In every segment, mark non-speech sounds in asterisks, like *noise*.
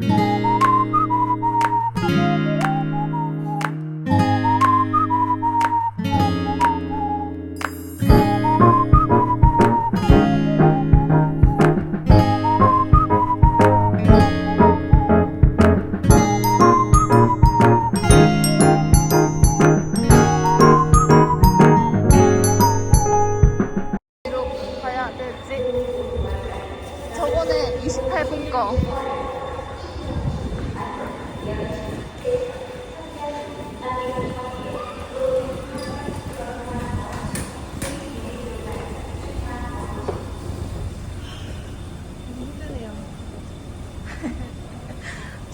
어디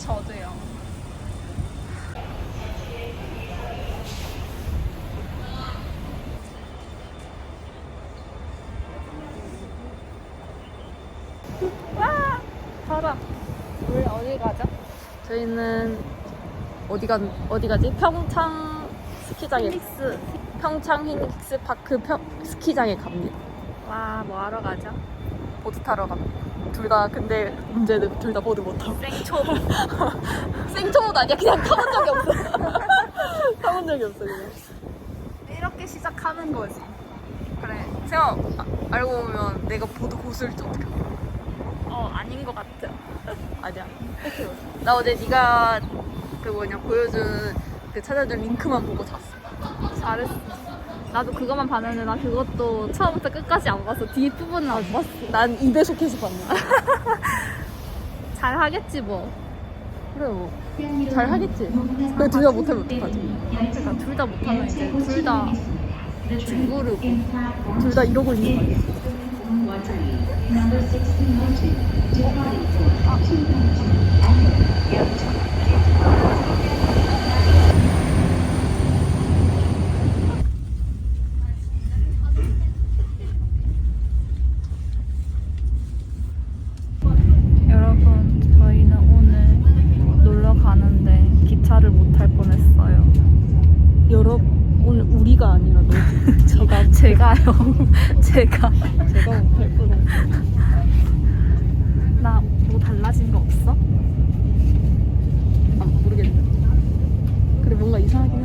저도요. 와! 바람. 우리 어디 가죠? 저희는 어디 가 어디 가지? 평창 스키장에 힐릭스 평창 힐릭스 파크 평, 스키장에 갑니다. 와, 뭐 하러 가죠? 보드 타러 갑니다. 둘 다 근데 문제는 둘 다 보드 못 타고. 생초보. *laughs* 생초보도 아니야. 그냥 타본 적이 없어. *laughs* 타본 적이 없어 그냥. 이렇게 시작하는 거지. 그래. 생각 아, 알고 보면 내가 보드 고수일지 어떻게 알아? 어 아닌 것 같아. *laughs* 아니야. 나 어제 네가 그 뭐냐 보여준 그 찾아준 링크만 보고 잤어. 잘했어. 나도 그것만 봤는데 나 그것도 처음부터 끝까지 안 봤어. 뒷부분은 안 봤어. 난 2배속해서 봤는데. *laughs* 잘 하겠지 뭐. 그래 뭐. 잘 하겠지. 근데 둘다 못하면 어떡하지? 그러니까 둘 다 못하면 이제 둘다 뒹구르고. 둘 다 이러고 있는 거 아니야? 여러분, 저희는 오늘 놀러 가는데 기차를 못 탈 뻔했어요. 여러 오늘 우리가 아니라 너 *laughs* 제가 제가요. *laughs* 제가. 제가 못할 뻔했어. 나뭐 달라진 거 없어? 아 모르겠네. 그래 뭔가 이상하긴 했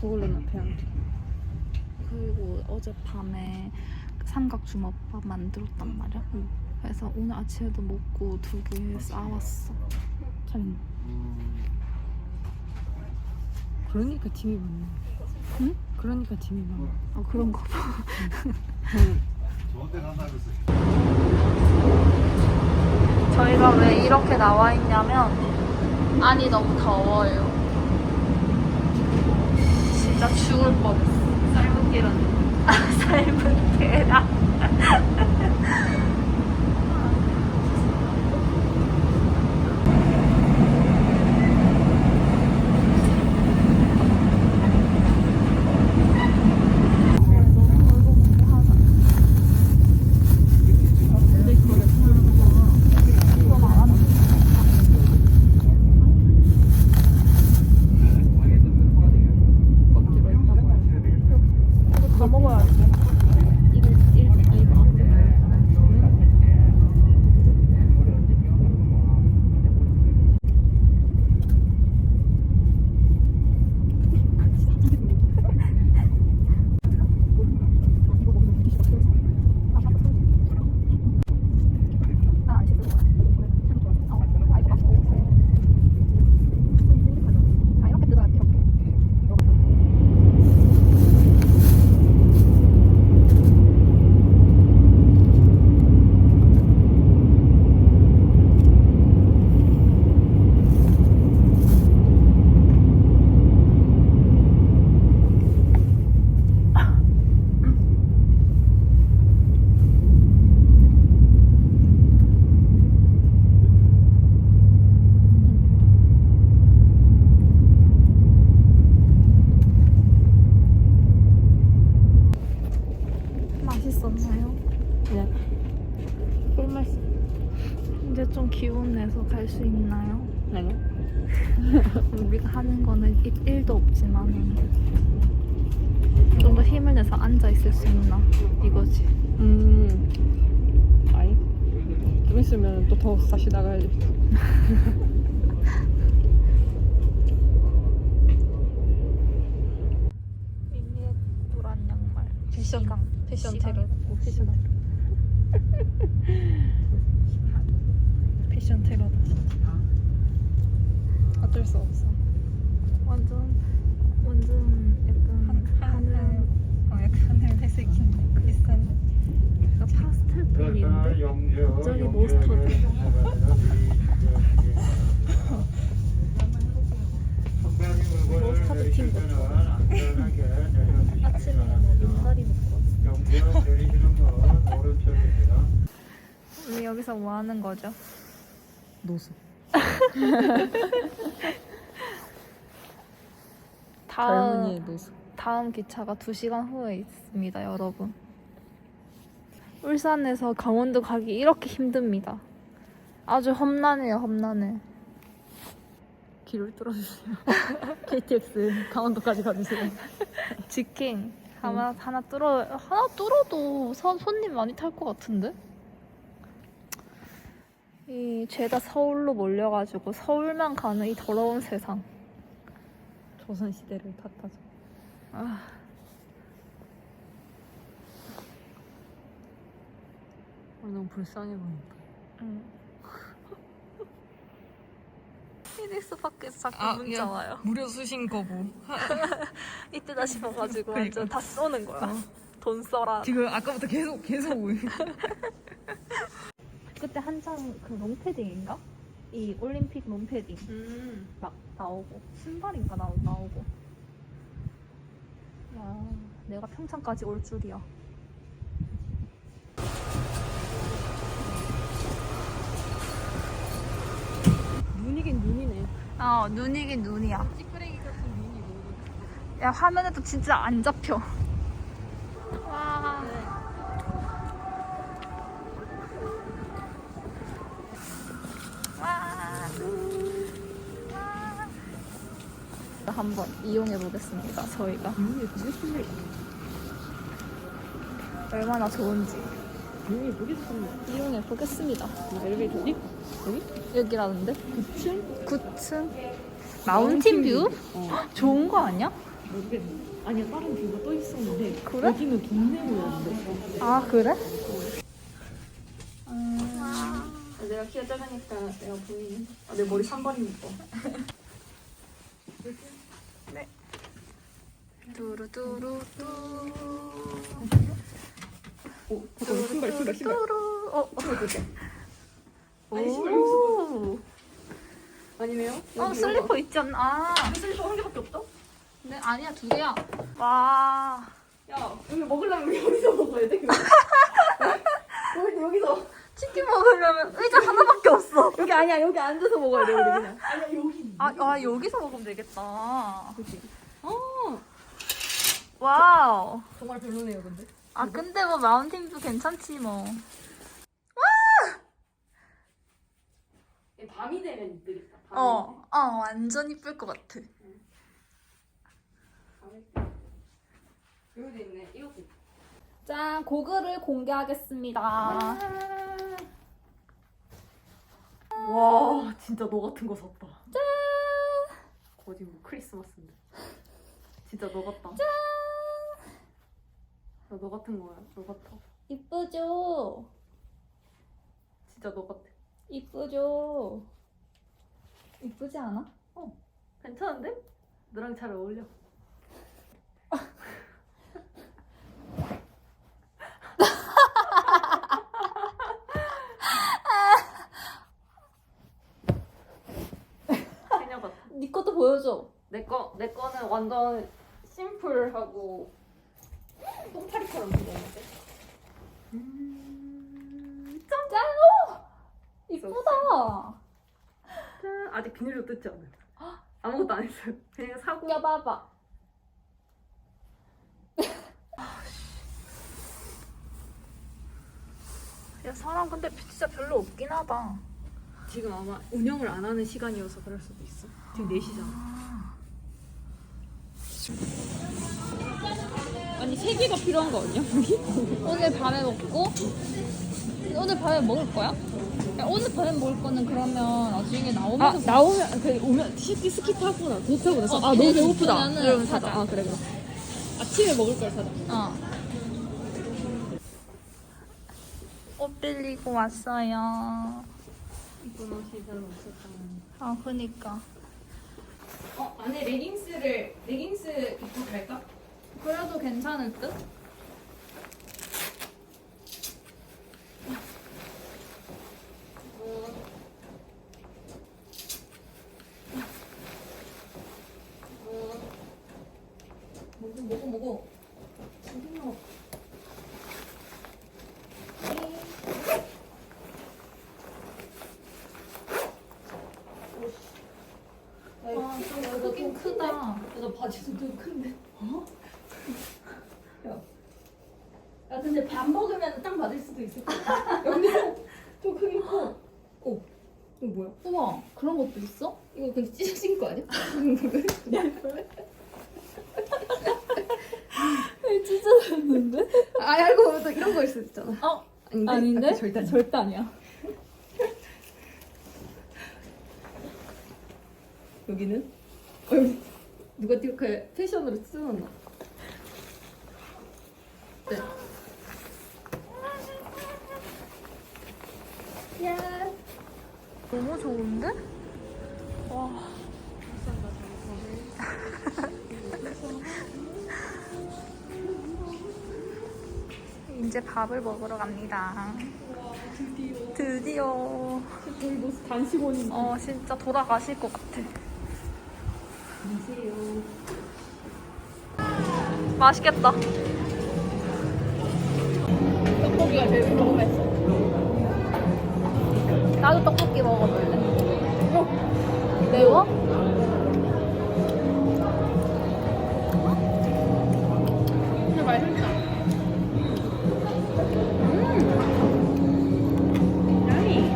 그걸로 나 배양 그리고 어젯밤에 삼각 주먹밥 만들었단 말이야. 그래서 오늘 아침에도 먹고 두 개 싸왔어. 잘했네 그러니까 팀이 많네 응? 그러니까 팀이 많아 아 그런가 봐. *laughs* 저희가 왜 이렇게 나와 있냐면 안이 너무 더워요. 진짜 죽을 법. 삶은 계란. 아, *laughs* 삶은 계란. 1도 없지만은 좀더 힘을 내서 앉아 있을 수 있나 이거지. 음. 아니. 좀 있으면 또 더 다시 나가야지. 미니의 노란 양말. 패션, 시강. 패션. 테러. 패션 패션 테러다 진짜. 어쩔 수 없어. 완전 완전 약간 하늘 어, 약간 하늘 회색인데 비싼. 약간 파스텔 갑자기 머스터드. 머스타드 팀 아침에 뭐 눈다리 먹고 왔어. 우리 여기서 뭐 하는 거죠? 노수. 다음 젊은이의 노수. 다음 기차가 2시간 후에 있습니다, 여러분. 울산에서 강원도 가기 이렇게 힘듭니다. 아주 험난해요, 험난해. 길을 뚫어주세요. *laughs* KTX 강원도까지 가주세요. 직행 하나 하나 뚫어 하나 뚫어도 선 손님 많이 탈 것 같은데? 이 죄다 서울로 몰려가지고 서울만 가는 이 더러운 세상. 조선 시대를 탓하죠. 아, 아, 너무 불쌍해 보인다. 응. *laughs* 피닉스 밖에서 자꾸 아, 문자 야. 와요. 무료 수신 거부. *laughs* 이때다 싶어가지고 그러니까. 완전 다 쏘는 거야. 돈 써라. 지금 아까부터 계속 계속 오고. *laughs* 그때 한창 그 롱패딩인가? 이 올림픽 롱패딩 음. 막 나오고 신발인가 나, 나오고 야 내가 평창까지 올 줄이야 눈이긴 눈이네. 어 눈이긴 눈이야 찌끄레기 같은 눈이 너무. 야 화면에도 진짜 안 잡혀 와 와. 와. 한번 이용해 보겠습니다 저희가 눈이 얼마나 좋은지 예쁘게 생겼네. 이용해 보겠습니다 엘리베이터 어디? 여기? 여기라는데 9층? 9층 마운틴 뷰? 어. 좋은 거 아니야? 모르겠네. 아니야 다른 뷰가 또 있었는데 그래? 여기는 동네모였는데. 아 그래? 아, 내가 키가 작으니까 내가 보이는. 아, 내 머리 산발이니까. 네. 두루두루뚜 오, 잠깐만 신발 신발 신발. 뚜루 어, 아니, 신발 오. 아니네요? 어 슬리퍼 있지 않나? 아, 슬리퍼 한 개밖에 없다? 네 아니야 두 개야. 와. 야 여기 먹으려면 여기서 먹어야 돼. 여기 *laughs* 여기서. 치킨 먹으려면 의자 하나밖에 없어. 여기 아니야 여기 앉아서 먹어야 돼 우리 그냥. 아니야 여기. 아, 아 여기서 먹으면 되겠다. 그치. 어 와우. 정말 별로네요 근데. 아 근데 뭐 마운틴 뷰 괜찮지 뭐. 밤이 되면 이쁘겠다. 어, 어 완전 이쁠 것 같아. 여기 여기도 있네. 있다. 짠, 고글을 공개하겠습니다. 와 진짜 너 같은 거 샀다. 짠. 거짓 뭐 크리스마스인데. 진짜 너 같다. 짠. 나너 같은 거야. 너 같아. 이쁘죠? 진짜 너 같아. 이쁘죠? 이쁘지 않아? 괜찮은데? 너랑 잘 어울려. *laughs* 그녀 같아. 네 것도 보여줘. 내 거, 내 거는 완전 심플하고 똥파리처럼 생겼는데. 음, 짠! 짠! 오! 이쁘다. 짠! 아직 비닐도 뜯지 않아요. 아무것도 안 했어요. 그냥 사고. 껴봐봐. 야 사람 근데 진짜 별로 없긴 하다. 지금 아마 운영을 안 하는 시간이어서 그럴 수도 있어. 지금 4시잖아. 아니, 세 개가 필요한 거 아니야? 오늘 밤에 먹고 오늘 밤에 먹을 거야? 야, 오늘 밤에 먹을 거는 그러면 나중에 아, 나오면서 나오면, 그, 오면, 스키, 스키 타고 나, 도 타고 나서, 어, 아, 너무 배고프다. 이러면 사자. 사자. 아, 그래, 그래. 아침에 먹을 걸 사자. 어. 옷 빌리고 왔어요. 이쁜 옷이 별로 없었다는. 아 그니까. 어, 안에 레깅스를, 레깅스 입고 갈까? 그래도 괜찮을 듯? 아, 좀 크긴 크다. 야, 나 바지도 좀 큰데. 어? 야. 야, 근데 밥 먹으면 딱 맞을 수도 있을 것 같아. 야, 근데 좀, 좀 크긴 커. 어. 이거 뭐야? 우와, 그런 것도 있어? 이거 근데 찢어진 거 아니야? 찢어졌는데? *laughs* 아, 알고 보면 또 이런 거 있을 수 있잖아. 어? 아닌데? 아닌데? 아, 절대 아니야. 절대 아니야. 여기는? 어, 여기 누가 띠그 패션으로 찢어놨나? 네. 너무 좋은데? 와. *laughs* 이제 밥을 먹으러 갑니다. 드디어. 저희도 단식원인 어, 진짜 돌아가실 것 같아. 안녕하세요. 맛있겠다. 제일 궁금했어. 나도 떡볶이 먹어볼래. 매워? 근데 맛있다. 음. 양이.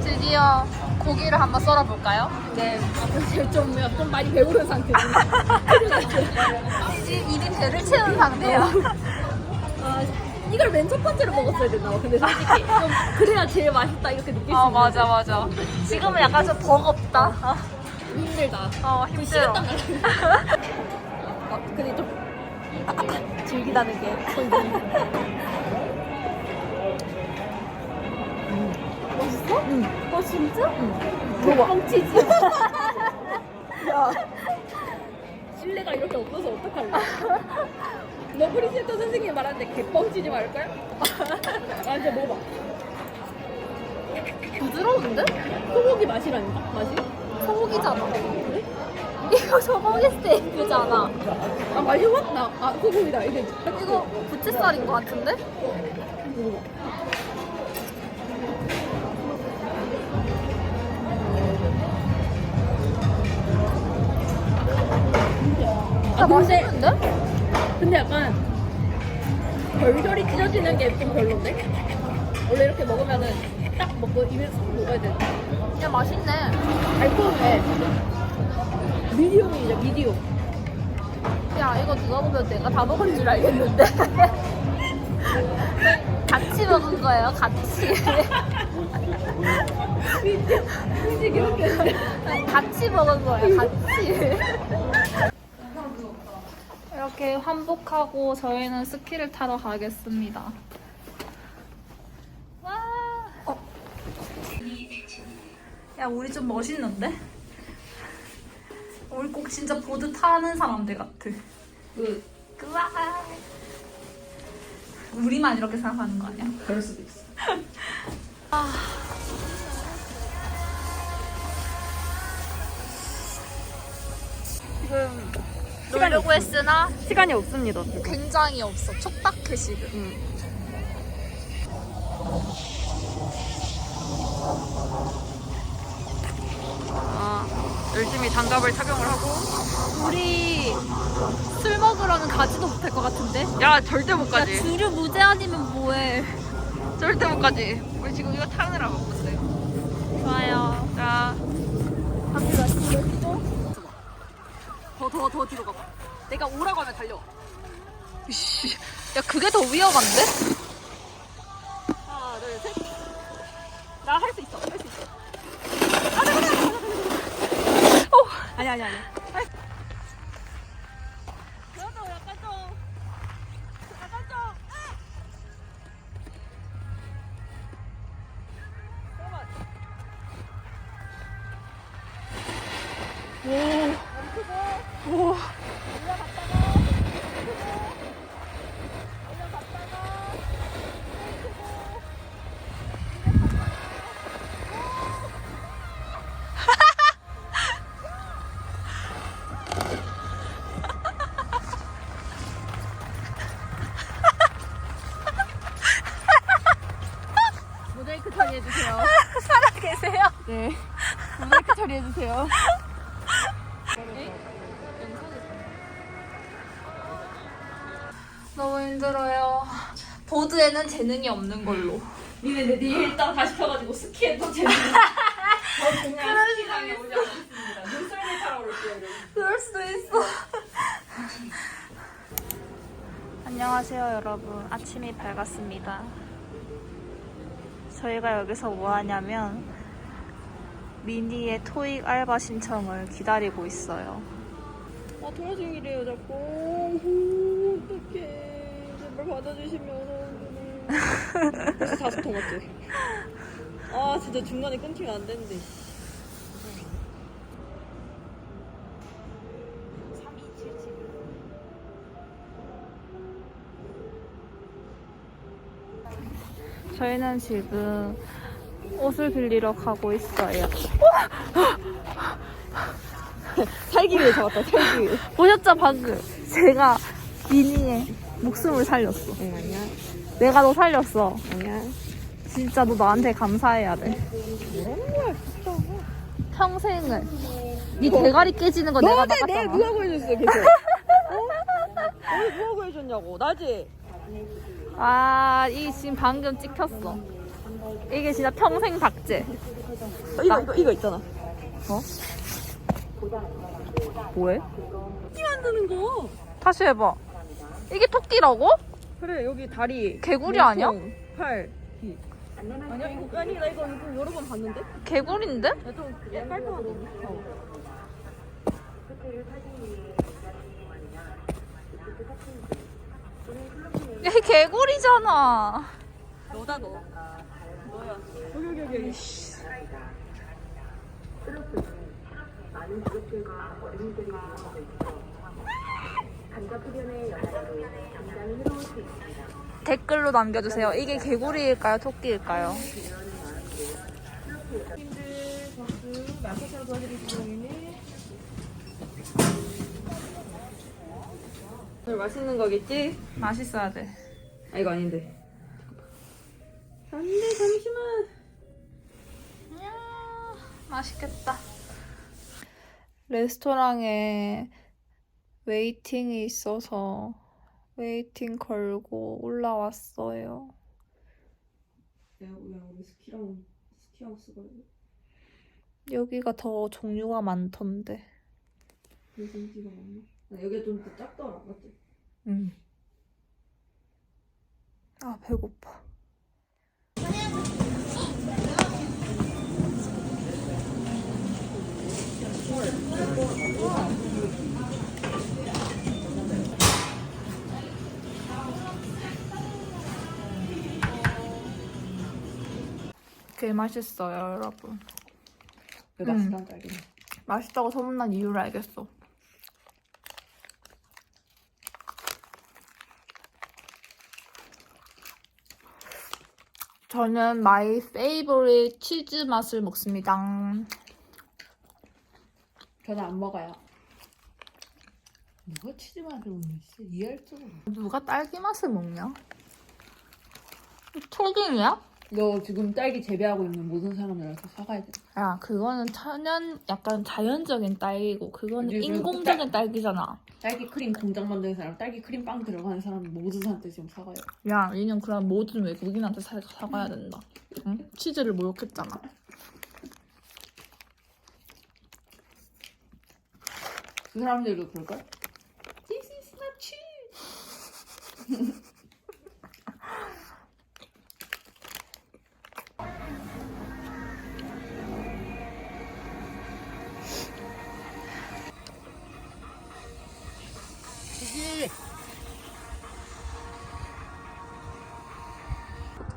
드디어 고기를 한번 썰어볼까요? 네. 아, *laughs* 좀, 좀 많이 배부른 상태지. 이제 입이 배를 채운 상태야. 아, 이걸 맨 첫 번째로 먹었어야 봐. 근데 솔직히 좀 그래야 제일 맛있다 이렇게 느낄 수 있는 아 맞아 맞아. 지금은 약간 좀 버겁다. 어, 힘들다. 어 힘들어. *laughs* 어, 근데 좀 즐기다는 게 *laughs* 포인트. 맛 있어? 응. 어 진짜? 응. 개뻥치지. 야. *laughs* 신뢰가 이렇게 없어서 어떡할래? *laughs* 너 프리센터 선생님이 말하는데 개뻥치지 말 거야? *laughs* 아 이제 먹어봐. 부드러운데? 소고기 맛이라니까 맛이? 소고기잖아. 이거 소고기 스테이크잖아. 아 맛이 확 나. 아 소고기다 이게. 이거 부채살인 것 같은데? 아 근데 맛있는데? 근데 약간 별별이 찢어지는 게 좀 별론데? 원래 이렇게 먹으면은 딱 먹고 입에 쏙 먹어야 돼. 야 맛있네. 달콤해. 미디움이죠, 미디움. 야 이거 누가 보면 내가 다 먹은 줄 알겠는데 *laughs* 같이 먹은 거예요 같이 *laughs* 같이 먹은 거예요 같이 이렇게 환복하고 저희는 스키를 타러 가겠습니다 와 어. 야 우리 좀 멋있는데? 우리 꼭 진짜 보드 타는 사람들 같아 그 그와 우리만 이렇게 생각하는 거 아니야? 그럴 수도 있어. *laughs* 지금 놀려고 했으나 시간이 없습니다. 굉장히 없어 촉박해 지금 아, 열심히 장갑을 착용을 하고. 우리 술 먹으러는 가지도 못할 것 같은데? 야, 절대 못 야 가지. 주류 무제 아니면 뭐해 절대 못 가지. 우리 지금 이거 타느라 바쁜데. 좋아요 자, 더 더 더 뒤로 가봐. 내가 오라고 하면 달려 이씨, 야 그게 더 위험한데? 하나, 둘, 셋. 나 할 수 있어 할 수 있어. 아니, 아니, 아니. 모자 이크 보드에는 재능이 없는 걸로 니네, 니 일단 다시 펴가지고 스키에 또 재밌는. 저 그냥 스키장에 오지 않겠습니다. 눈썰매 타러 올게요, 여러분. 그럴 수도 있어. *laughs* 안녕하세요, 여러분. 아침이 밝았습니다. 저희가 여기서 뭐 하냐면 미니의 토익 알바 신청을 기다리고 있어요. 아, 통화 중이래요, 자꾸. 오, 어떡해. 제발 받아주시면. 벌써 다섯 통 맞지? 아, 진짜 중간에 끊기면 안 되는데. 저희는 지금 옷을 빌리러 가고 있어요. 살기 위해 잡았다, 살기 위해. 보셨죠, 방금? 제가 미니의 목숨을 살렸어. 응, 아니야. 내가 너 살렸어. 아니야. 진짜 너 나한테 감사해야 돼. 평생을. 네 대가리 깨지는 거 내가 너한테 내일 막았잖아. 뭐하고 해줬어, 계속. 어? 오늘 뭐하고 해줬냐고, 나지? 아, 이 지금 방금 찍혔어. 이게 진짜 평생 박제. 이거, 이거, 이거 있잖아. 뭐해? 토끼 만드는 거. 다시 해봐. 이게 토끼라고? 그래, 여기 다리. 개구리 아니야? 팔, 귀. 아니야, 이거, 아니, 나 이거, 이거 여러 번 봤는데? 개구리인데? 나좀 깔끔하던데? 어. 야, 이 개구리잖아. 너다, 너. 너야. 여기, 여기, 여기, 여기. 댓글로 남겨주세요. 이게 개구리일까요? 토끼일까요? 오늘 맛있는 거겠지? 맛있어야 돼. 아 이거 아닌데 안돼 잠시만 이야, 맛있겠다. 레스토랑에 웨이팅이 있어서 웨이팅 걸고 올라왔어요. 우리 스키랑 스키하우스가 여기가 더 종류가 많던데. 그래서 인기가 많네 여기 좀더 작더라, 맞지? 응. 아 배고파. 개 맛있어요, 여러분. 왜 맛있다는 줄 알겠네. 맛있다고 소문난 이유를 알겠어. 저는 마이 페이보릿 치즈 맛을 먹습니다. 저는 안 먹어요. 누가 치즈 맛을 먹는 지 이해할 수가 없어. 누가 딸기 맛을 먹냐? 초딩이야? 너 지금 딸기 재배하고 있는 모든 사람들한테 사과해야 돼. 야, 그거는 천연, 약간 자연적인 딸기고, 그거는 요즘 인공적인 딸기잖아. 딸기 크림 공장 만드는 사람, 딸기 크림 빵 들어가는 사람 모든 사람한테 지금 사과해요. 야, 얘는 그럼 모든 외국인한테 사, 사가야 된다. 응? 치즈를 모욕했잖아. 그 사람들도 그럴걸? This is not cheese. *laughs*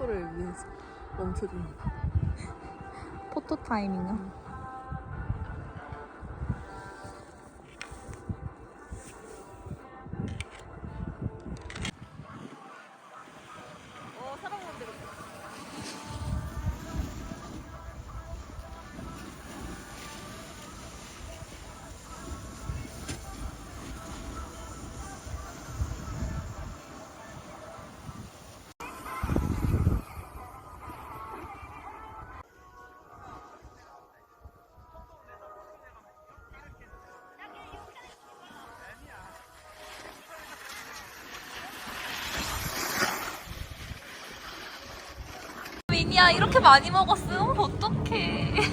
포토를 위해서 멈춰줍니다. 포토 타임인가? 야. 이렇게 많이 먹었으면 어떡해. *laughs*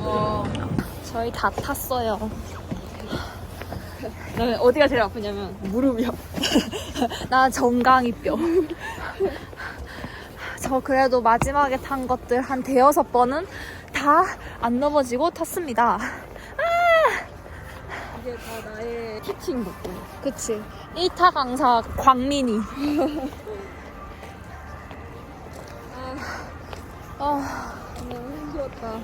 어, 저희 다 탔어요. 그다음에 어디가 제일 아프냐면 무릎이요. *laughs* 나 정강이 뼈. *laughs* 저 그래도 마지막에 탄 것들 한 대여섯 번은 다 안 넘어지고 탔습니다 이게 다 나의 키친 덕분. 그치 1타 강사 광민이 *laughs* 아, 너무 힘들었다.